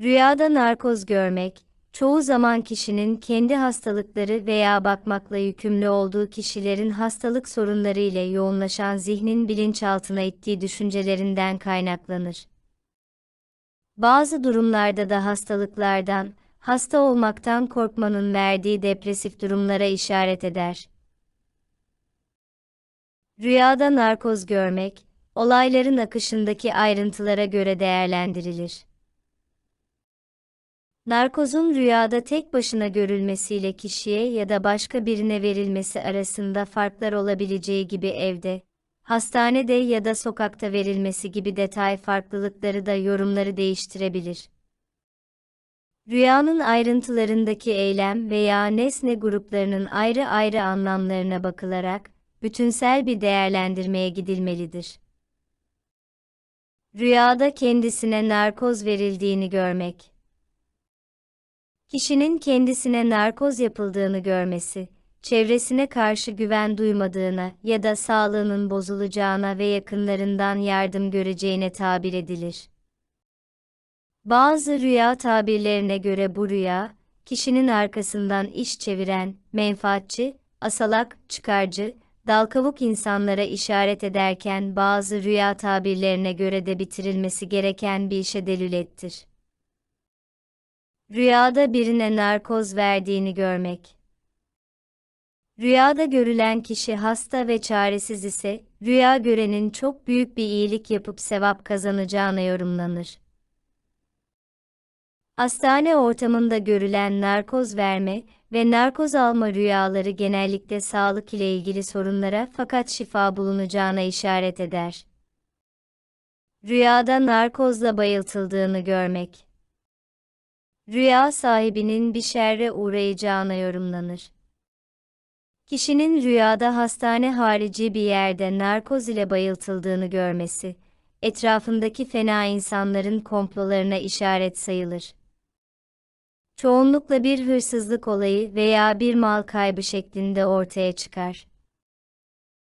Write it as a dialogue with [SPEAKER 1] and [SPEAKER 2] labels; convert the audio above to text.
[SPEAKER 1] Rüyada narkoz görmek, çoğu zaman kişinin kendi hastalıkları veya bakmakla yükümlü olduğu kişilerin hastalık sorunları ile yoğunlaşan zihnin bilinçaltına ittiği düşüncelerinden kaynaklanır. Bazı durumlarda da hastalıklardan, hasta olmaktan korkmanın verdiği depresif durumlara işaret eder. Rüyada narkoz görmek, olayların akışındaki ayrıntılara göre değerlendirilir. Narkozun rüyada tek başına görülmesiyle kişiye ya da başka birine verilmesi arasında farklar olabileceği gibi evde, hastanede ya da sokakta verilmesi gibi detay farklılıkları da yorumları değiştirebilir. Rüyanın ayrıntılarındaki eylem veya nesne gruplarının ayrı ayrı anlamlarına bakılarak, bütünsel bir değerlendirmeye gidilmelidir. Rüyada kendisine narkoz verildiğini görmek. Kişinin kendisine narkoz yapıldığını görmesi, çevresine karşı güven duymadığına ya da sağlığının bozulacağına ve yakınlarından yardım göreceğine tabir edilir. Bazı rüya tabirlerine göre bu rüya, kişinin arkasından iş çeviren, menfaatçi, asalak, çıkarcı, dalkavuk insanlara işaret ederken bazı rüya tabirlerine göre de bitirilmesi gereken bir işe delil. Rüyada birine narkoz verdiğini görmek. Rüyada görülen kişi hasta ve çaresiz ise, rüya görenin çok büyük bir iyilik yapıp sevap kazanacağına yorumlanır. Hastane ortamında görülen narkoz verme ve narkoz alma rüyaları genellikle sağlık ile ilgili sorunlara fakat şifa bulunacağına işaret eder. Rüyada narkozla bayıltıldığını görmek. Rüya sahibinin bir şerre uğrayacağına yorumlanır. Kişinin rüyada hastane harici bir yerde narkoz ile bayıltıldığını görmesi, etrafındaki fena insanların komplolarına işaret sayılır. Çoğunlukla bir hırsızlık olayı veya bir mal kaybı şeklinde ortaya çıkar.